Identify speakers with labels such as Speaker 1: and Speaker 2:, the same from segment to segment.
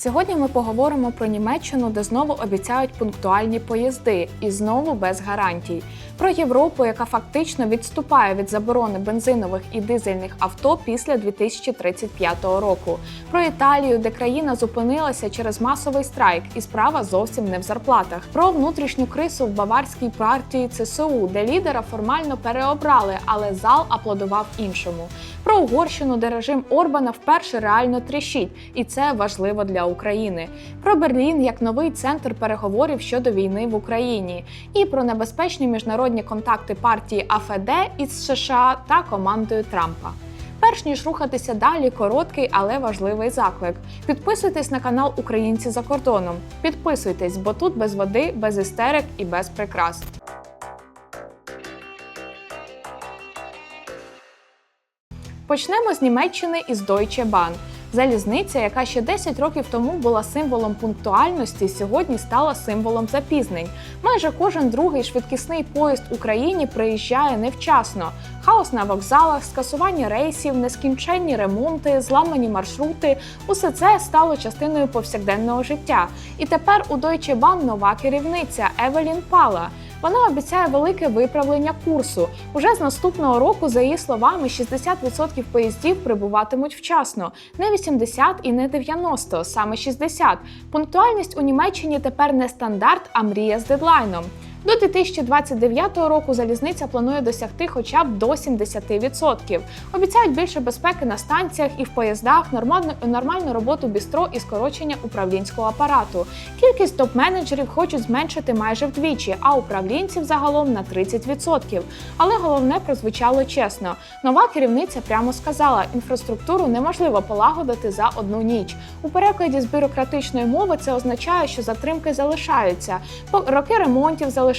Speaker 1: Сьогодні ми поговоримо про Німеччину, де знову обіцяють пунктуальні поїзди і знову без гарантій. Про Європу, яка фактично відступає від заборони бензинових і дизельних авто після 2035 року. Про Італію, де країна зупинилася через масовий страйк, і справа зовсім не в зарплатах. Про внутрішню крису в баварській партії ЦСУ, де лідера формально переобрали, але зал аплодував іншому. Про Угорщину, де режим Орбана вперше реально тріщить, і це важливо для України. Про Берлін як новий центр переговорів щодо війни в Україні, і про небезпечні міжнародні контакти партії АФД із США та командою Трампа. Перш ніж рухатися далі, короткий, але важливий заклик. Підписуйтесь на канал Українці за кордоном. Підписуйтесь, бо тут без води, без істерик і без прикрас. Почнемо з Німеччини і з Deutsche Bahn. Залізниця, яка ще 10 років тому була символом пунктуальності, сьогодні стала символом запізнень. Майже кожен другий швидкісний поїзд Україні приїжджає невчасно. Хаос на вокзалах, скасування рейсів, нескінченні ремонти, зламані маршрути усе це стало частиною повсякденного життя. І тепер у Deutsche Bahn нова керівниця Евелін Пала. Вона обіцяє велике виправлення курсу. Уже з наступного року, за її словами, 60% поїздів прибуватимуть вчасно, не 80 і не 90, саме 60. Пунктуальність у Німеччині тепер не стандарт, а мрія з дедлайном. До 2029 року залізниця планує досягти хоча б до 70%. Обіцяють більше безпеки на станціях і в поїздах, нормальну, нормальну роботу бістро і скорочення управлінського апарату. Кількість топ-менеджерів хочуть зменшити майже вдвічі, а управлінців загалом на 30%. Але головне прозвучало чесно. Нова керівниця прямо сказала, інфраструктуру неможливо полагодити за одну ніч. У перекладі з бюрократичної мови це означає, що затримки залишаються. Роки ремонтів залишаються,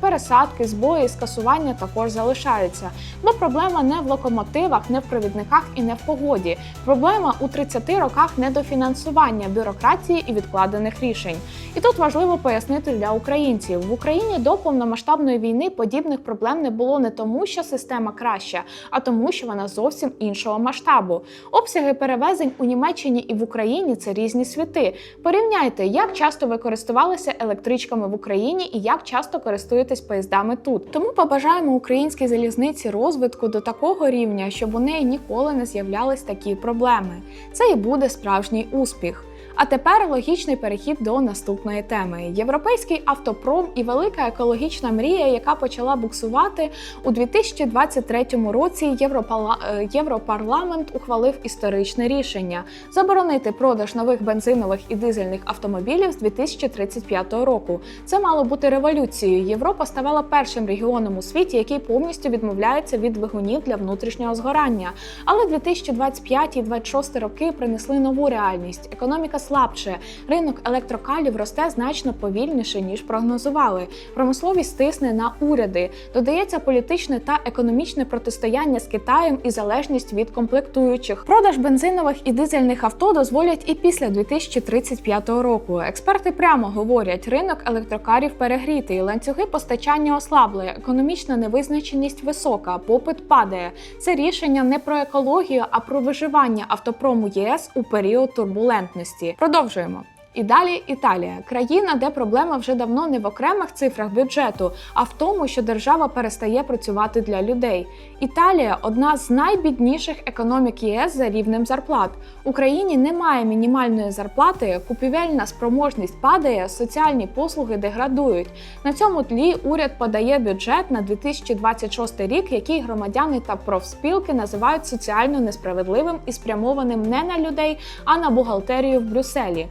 Speaker 1: пересадки, збої, скасування також залишаються. Бо проблема не в локомотивах, не в провідниках і не в погоді. Проблема у 30 роках недофінансування, бюрократії і відкладених рішень. І тут важливо пояснити для українців: в Україні до повномасштабної війни подібних проблем не було не тому, що система краща, а тому, що вона зовсім іншого масштабу. Обсяги перевезень у Німеччині і в Україні це різні світи. Порівняйте, як часто ви користувалися електричками в Україні і як часто користуєтесь поїздами тут. Тому побажаємо українській залізниці розвитку до такого рівня, щоб у неї ніколи не з'являлись такі проблеми. Це і буде справжній успіх. А тепер логічний перехід до наступної теми: європейський автопром і велика екологічна мрія, яка почала буксувати у 2023 році. Європала- е, Європарламент ухвалив історичне рішення заборонити продаж нових бензинових і дизельних автомобілів з 2035 року. Це мало бути революцією. Європа ставала першим регіоном у світі, який повністю відмовляється від двигунів для внутрішнього згорання. Але 2025 і 2026 роки принесли нову реальність. Економіка слабше. Ринок електрокалів росте значно повільніше ніж прогнозували. Промисловість стисне на уряди. Додається політичне та економічне протистояння з Китаєм і залежність від комплектуючих. Продаж бензинових і дизельних авто дозволять і після 2035 року. Експерти прямо говорять, ринок електрокарів перегрітий, ланцюги постачання ослабли, економічна невизначеність висока, попит падає. Це рішення не про екологію, а про виживання автопрому ЄС у період турбулентності. Продовжуємо. І далі Італія, країна, де проблема вже давно не в окремих цифрах бюджету, а в тому, що держава перестає працювати для людей. Італія одна з найбідніших економік ЄС за рівнем зарплат. Україні немає мінімальної зарплати, купівельна спроможність падає, соціальні послуги деградують. На цьому тлі уряд подає бюджет на 2026 рік, який громадяни та профспілки називають соціально несправедливим і спрямованим не на людей, а на бухгалтерію в Брюсселі.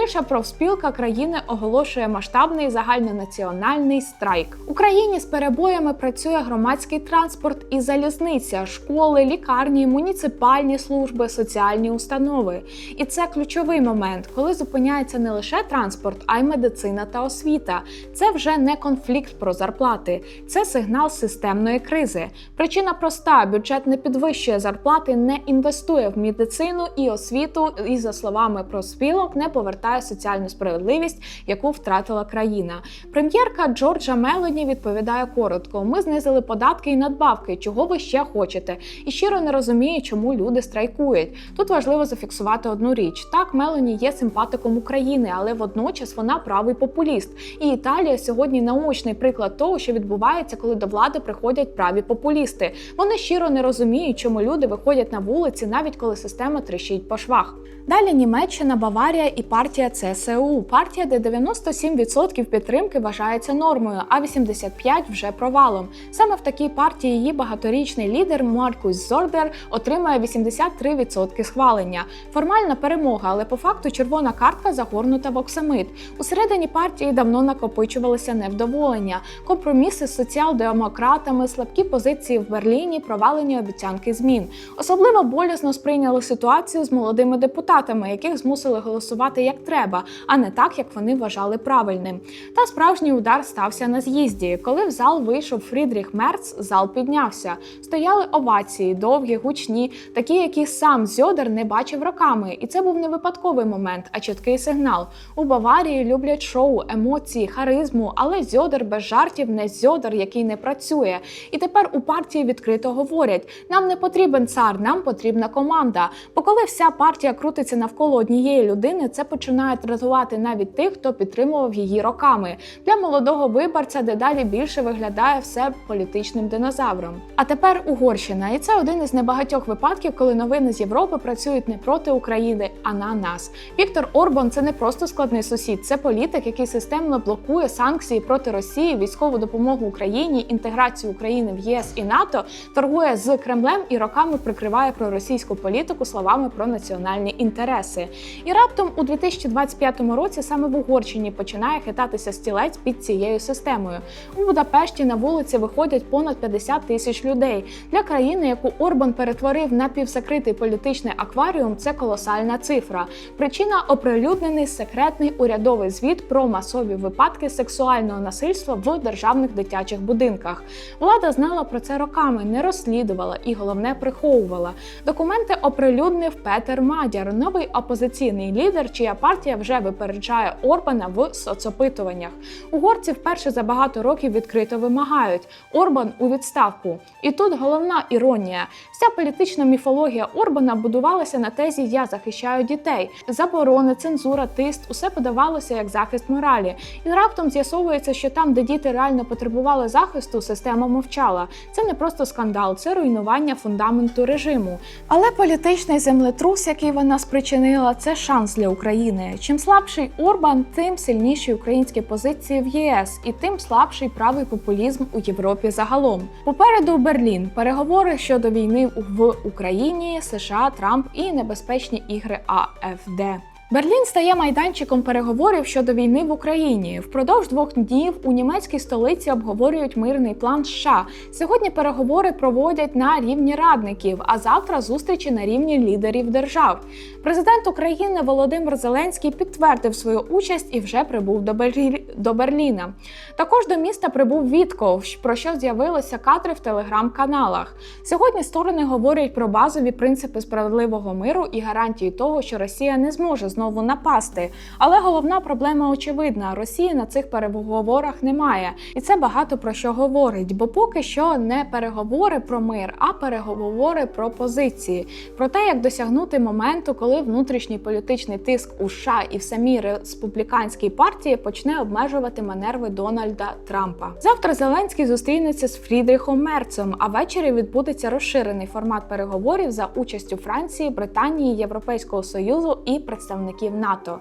Speaker 1: Найбільша профспілка країни оголошує масштабний загальнонаціональний страйк. В Україні з перебоями працює громадський транспорт і залізниця, школи, лікарні, муніципальні служби, соціальні установи. І це ключовий момент, коли зупиняється не лише транспорт, а й медицина та освіта. Це вже не конфлікт про зарплати, це сигнал системної кризи. Причина проста: бюджет не підвищує зарплати, не інвестує в медицину і освіту, і за словами профспілок, не повертає повертає соціальну справедливість, яку втратила країна. Прем'єрка Джорджа Мелоні відповідає коротко: ми знизили податки і надбавки, чого ви ще хочете, і щиро не розуміє, чому люди страйкують. Тут важливо зафіксувати одну річ: так, Мелоні є симпатиком України, але водночас вона правий популіст. І Італія сьогодні наочний приклад того, що відбувається, коли до влади приходять праві популісти. Вони щиро не розуміють, чому люди виходять на вулиці, навіть коли система тріщить по швах. Далі Німеччина, Баварія і партія ЦСУ. Партія, де 97% підтримки вважається нормою, а 85% вже провалом. Саме в такій партії її багаторічний лідер Маркус Зордер отримує 83% схвалення. Формальна перемога, але по факту червона картка загорнута в оксамит. Усередині партії давно накопичувалися невдоволення, компроміси з соціал-демократами, слабкі позиції в Берліні, провалені обіцянки змін. Особливо болісно сприйняли ситуацію з молодими депутатами, яких змусили голосувати як треба, а не так, як вони вважали правильним. Та справжній удар стався на з'їзді. Коли в зал вийшов Фрідріх Мерц, зал піднявся. Стояли овації, довгі, гучні, такі, які сам Зьодер не бачив роками. І це був не випадковий момент, а чіткий сигнал. У Баварії люблять шоу, емоції, харизму, але Зьодер без жартів не Зьодер, який не працює. І тепер у партії відкрито говорять: нам не потрібен цар, нам потрібна команда. Бо коли вся партія крутиться навколо однієї людини, це починає дратувати навіть тих, хто підтримував її роками. Для молодого виборця дедалі більше виглядає все політичним динозавром. А тепер Угорщина, і це один із небагатьох випадків, коли новини з Європи працюють не проти України, а на нас. Віктор Орбан це не просто складний сусід, це політик, який системно блокує санкції проти Росії, військову допомогу Україні, інтеграцію України в ЄС і НАТО, торгує з Кремлем і роками прикриває проросійську політику словами про національні інтереси. І раптом у 2025 році саме в Угорщині починає хитатися стілець під цією системою. У Будапешті на вулиці виходять понад 50 тисяч людей. Для країни, яку Орбан перетворив на півсекритий політичний акваріум, це колосальна цифра. Причина оприлюднений секретний урядовий звіт про масові випадки сексуального насильства в державних дитячих будинках. Влада знала про це роками, не розслідувала і головне приховувала. Документи оприлюднив Петер Мадяр, новий опозиційний лідер, чия вже випереджає Орбана в соцопитуваннях. Угорці вперше за багато років відкрито вимагають Орбан у відставку. І тут головна іронія: вся політична міфологія Орбана будувалася на тезі Я захищаю дітей. Заборони, цензура, тиск усе подавалося як захист моралі. І раптом з'ясовується, що там, де діти реально потребували захисту, система мовчала. Це не просто скандал, це руйнування фундаменту режиму. Але політичний землетрус, який вона спричинила, це шанс для України. Чим слабший Орбан, тим сильніші українські позиції в ЄС, і тим слабший правий популізм у Європі загалом. Попереду Берлін, переговори щодо війни в Україні, США, Трамп і небезпечні ігри АФД. Берлін стає майданчиком переговорів щодо війни в Україні. Впродовж двох днів у німецькій столиці обговорюють мирний план США. Сьогодні переговори проводять на рівні радників, а завтра зустрічі на рівні лідерів держав. Президент України Володимир Зеленський підтвердив свою участь і вже прибув до, Берлі... до Берліна. Також до міста прибув Вітков, про що з'явилися кадри в телеграм-каналах. Сьогодні сторони говорять про базові принципи справедливого миру і гарантії того, що Росія не зможе знову напасти. Але головна проблема очевидна: Росії на цих переговорах немає, і це багато про що говорить. Бо поки що не переговори про мир, а переговори про позиції, про те, як досягнути моменту, коли внутрішній політичний тиск у США і в самій республіканській партії почне обмежувати манерви Дональда Трампа. Завтра Зеленський зустрінеться з Фрідріхом Мерцем, а ввечері відбудеться розширений формат переговорів за участю Франції, Британії, Європейського союзу і представників НАТО.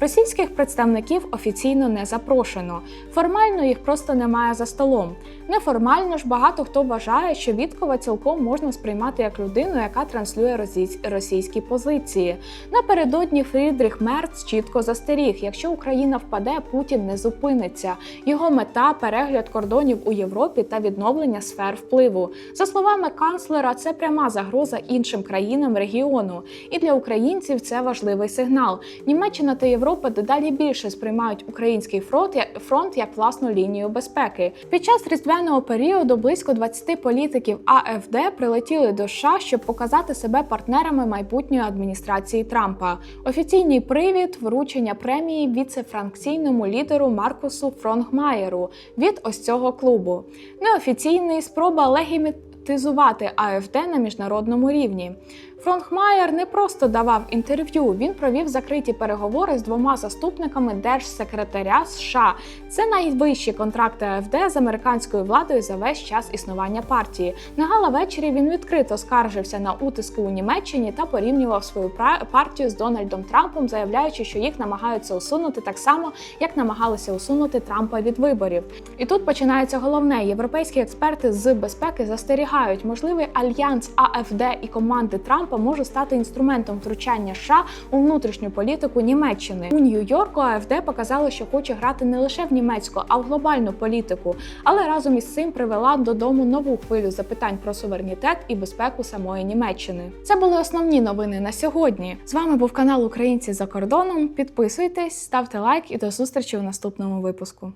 Speaker 1: Російських представників офіційно не запрошено. Формально їх просто немає за столом. Неформально ж багато хто вважає, що Віткова цілком можна сприймати як людину, яка транслює російські позиції. Напередодні Фрідріх Мерц чітко застеріг: якщо Україна впаде, Путін не зупиниться. Його мета перегляд кордонів у Європі та відновлення сфер впливу. За словами канцлера, це пряма загроза іншим країнам регіону. І для українців це важливий сигнал. Сигнал. Німеччина та Європа дедалі більше сприймають український фронт як фронт як власну лінію безпеки. Під час різдвяного періоду близько 20 політиків АФД прилетіли до США, щоб показати себе партнерами майбутньої адміністрації Трампа. Офіційний привід вручення премії віце-франкційному лідеру Маркусу Фронгмаєру від ось цього клубу. Неофіційний спроба легімітизувати АФД на міжнародному рівні. Фронхмаєр не просто давав інтерв'ю, він провів закриті переговори з двома заступниками держсекретаря США. Це найвищі контракти АФД з американською владою за весь час існування партії. На гала вечорі він відкрито скаржився на утиски у Німеччині та порівнював свою партію з Дональдом Трампом, заявляючи, що їх намагаються усунути так само, як намагалися усунути Трампа від виборів. І тут починається головне: європейські експерти з безпеки застерігають, можливий альянс АФД і команди Трампа може стати інструментом втручання США у внутрішню політику Німеччини. У Нью-Йорку АФД показала, що хоче грати не лише в німецьку, а в глобальну політику, але разом із цим привела додому нову хвилю запитань про суверенітет і безпеку самої Німеччини. Це були основні новини на сьогодні. З вами був канал Українці за кордоном. Підписуйтесь, ставте лайк і до зустрічі у наступному випуску.